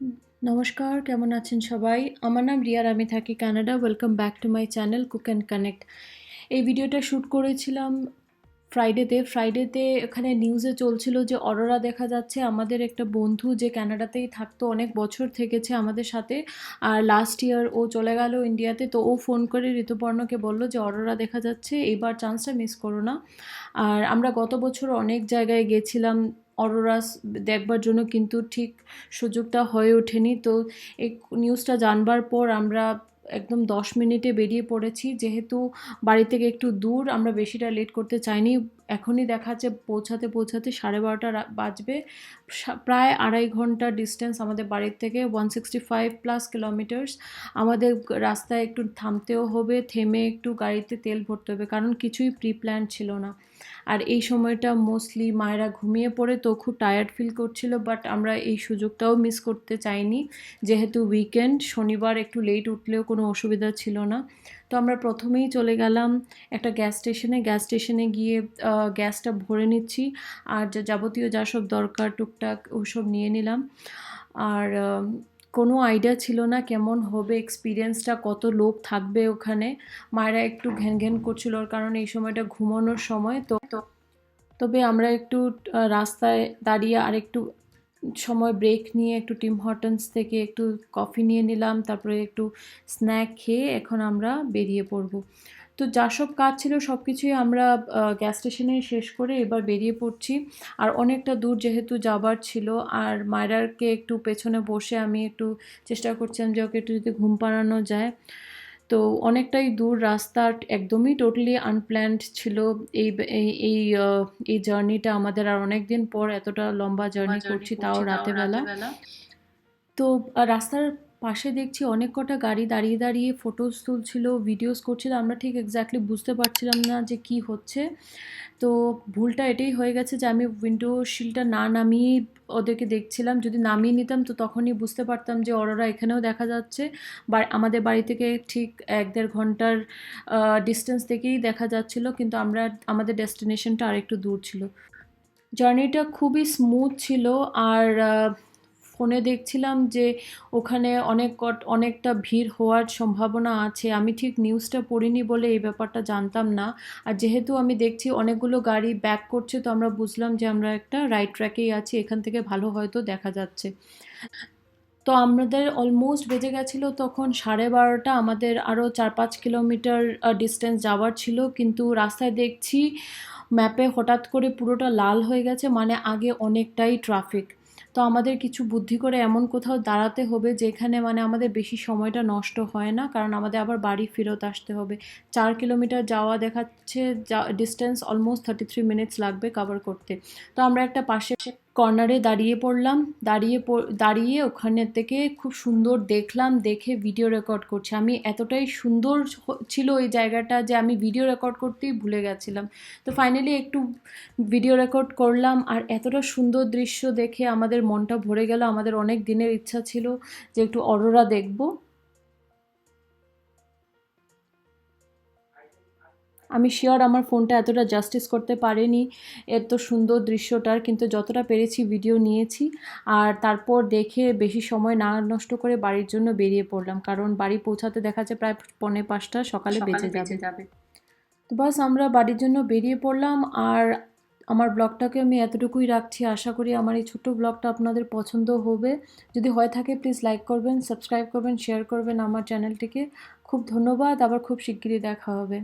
নমস্কার, কেমন আছেন সবাই? আমার নাম রিয়ার আমি থাকি Canada. Welcome back to my channel cook and connect এই ভিডিওটা শ্যুট করেছিলাম ফ্রাইডেতে ফ্রাইডেতে এখানে নিউজে চলছিল যে অরোরা দেখা যাচ্ছে, আমাদের একটা বন্ধু যে কানাডাতেই থাকতো, অনেক বছর থেকেছে আমাদের সাথে, আর লাস্ট ইয়ার ও চলে গেল ইন্ডিয়াতে তো ও ফোন করে ঋতুপর্ণকে বলল যে অরোরা দেখা যাচ্ছে, এইবার চান্সটা মিস করো না। আর আমরা গত বছর অনেক জায়গায় গেছিলাম অরোরাস দেখবার জন্য কিন্তু ঠিক সুযোগটা হয়ে ওঠেনি, তো এই নিউজটা জানবার পর আমরা একদম দশ মিনিটে বেরিয়ে পড়েছি। যেহেতু বাড়ি থেকে একটু দূর, আমরা বেশিটা লেট করতে চাইনি। এখনই দেখা যাচ্ছে পৌঁছাতে পৌঁছাতে সাড়ে বারোটা বাজবে। প্রায় আড়াই ঘণ্টা ডিস্টেন্স আমাদের বাড়ির থেকে one sixty five plus kilometres আমাদের রাস্তায় একটু থামতেও হবে, থেমে একটু গাড়িতে তেল ভরতে হবে, কারণ কিছুই প্রি প্ল্যান ছিল না। আর এই সময়টা মোস্টলি মায়েরা ঘুমিয়ে পড়ে, তো খুব টায়ার্ড ফিল করছিল বাট আমরা এই সুযোগটাও মিস করতে চাইনি। যেহেতু উইকেন্ড শনিবার একটু লেট উঠলেও কোনো অসুবিধা ছিল না। তো আমরা প্রথমেই চলে গেলাম একটা গ্যাস স্টেশনে গ্যাস স্টেশনে গিয়ে গ্যাসটা ভরে নিচ্ছি। আর যা যাবতীয় যা সব দরকার, টুকটাক ওসব নিয়ে নিলাম। আর কোনো আইডিয়া ছিল না কেমন হবে এক্সপিরিয়েন্সটা কত লোক থাকবে ওখানে। মায়েরা একটু ঘ্যান ঘ্যান করছিল কারণ এই সময়টা ঘুমানোর সময়। তো- তবে আমরা একটু রাস্তায় দাঁড়িয়ে আর একটু সময় ব্রেক নিয়ে একটু টিম হর্টনস থেকে একটু কফি নিয়ে নিলাম, তারপরে একটু স্ন্যাক খেয়ে এখন আমরা বেরিয়ে পড়ব। তো যা সব কাজ ছিল সব কিছুই আমরা গ্যাস স্টেশনে শেষ করে এবার বেরিয়ে পড়ছি। আর অনেকটা দূর যেহেতু যাবার ছিল, আর মায়রারকে একটু পেছনে বসে আমি একটু চেষ্টা করছিলাম যে ওকে একটু যদি ঘুম পাড়ানো যায়। তো অনেকটাই দূর রাস্তা একদমই টোটালি আনপ্ল্যান্ড ছিল। এই এই এই জার্নিটা আমাদের আর অনেক দিন পর এতটা লম্বা জার্নি করছি তাও রাতে বেলা। তো রাস্তার পাশে দেখছি অনেক কটা গাড়ি দাঁড়িয়ে দাঁড়িয়ে ফটোস তুলছিল ভিডিওস করছিল। আমরা ঠিক এক্স্যাক্টলি বুঝতে পারছিলাম না যে কি হচ্ছে। তো ভুলটা এটাই হয়ে গেছে যে আমি উইন্ডো শিলটা না নামিয়ে ওদেরকে দেখছিলাম। যদি নামিয়ে নিতাম তো তখনই বুঝতে পারতাম যে অরোরা এখানেও দেখা যাচ্ছে। বা আমাদের বাড়ি থেকে ঠিক এক দেড় ঘণ্টার ডিস্টেন্স থেকেই দেখা যাচ্ছিল, কিন্তু আমরা, আমাদের ডেস্টিনেশনটা আরেকটু দূর ছিল। জার্নিটা খুবই স্মুথ ছিল। আর ফোনে দেখছিলাম যে ওখানে অনেক কট, অনেকটা ভিড় হওয়ার সম্ভাবনা আছে। আমি ঠিক নিউজটা পড়িনি বলে এই ব্যাপারটা জানতাম না। আর যেহেতু আমি দেখছি অনেকগুলো গাড়ি ব্যাক করছে, তো আমরা বুঝলাম যে আমরা একটা রাইট ট্র্যাকেই আছি, এখান থেকে ভালো হয়তো দেখা যাচ্ছে। তো আমাদের অলমোস্ট বেজে গেছিল তখন সাড়ে বারোটা। আমাদের আরও চার পাঁচ কিলোমিটার ডিস্টেন্স যাওয়ার ছিল। কিন্তু রাস্তায় দেখছি ম্যাপে হঠাৎ করে পুরোটা লাল হয়ে গেছে মানে আগে অনেকটাই ট্রাফিক তো আমাদের কিছু বুদ্ধি করে এমন কোথাও দাঁড়াতে হবে যেখানে মানে আমাদের বেশি সময়টা নষ্ট হয় না, কারণ আমাদের আবার বাড়ি ফেরত আসতে হবে। চার কিলোমিটার যাওয়া দেখাচ্ছে, যা distance almost thirty three minutes লাগবে কভার করতে। তো আমরা একটা পাশে কর্নারে দাঁড়িয়ে পড়লাম। দাঁড়িয়ে দাঁড়িয়ে ওখানে থেকে খুব সুন্দর দেখলাম, দেখে ভিডিও রেকর্ড করছি। আমি এতটাই সুন্দর ছিল ওই জায়গাটা যে আমি ভিডিও রেকর্ড করতেই ভুলে গেছিলাম। তো ফাইনালি একটু ভিডিও রেকর্ড করলাম আর এতটা সুন্দর দৃশ্য দেখে আমাদের মনটা ভরে গেল। আমাদের অনেক দিনের ইচ্ছা ছিল যে একটু অরোরা দেখব। আমি শিওর আমার ফোনটা এতটা জাস্টিস করতে পারেনি এত সুন্দর দৃশ্যটার কিন্তু যতটা পেরেছি ভিডিও নিয়েছি। আর তারপর দেখে বেশি সময় না নষ্ট করে বাড়ির জন্য বেরিয়ে পড়লাম কারণ বাড়ি পৌঁছাতে দেখা যাচ্ছে প্রায় পৌনে পাঁচটা সকালে বেঁচে যাবে। তো বাস আমরা বাড়ির জন্য বেরিয়ে পড়লাম আর আমার ব্লগটাকে আমি এতটুকুই রাখছি। আশা করি আমার এই ছোট্ট ব্লগটা আপনাদের পছন্দ হবে। যদি হয়ে থাকে প্লিজ লাইক করবেন সাবস্ক্রাইব করবেন শেয়ার করবেন আমার চ্যানেলটিকে খুব ধন্যবাদ আবার খুব শিগগিরই দেখা হবে।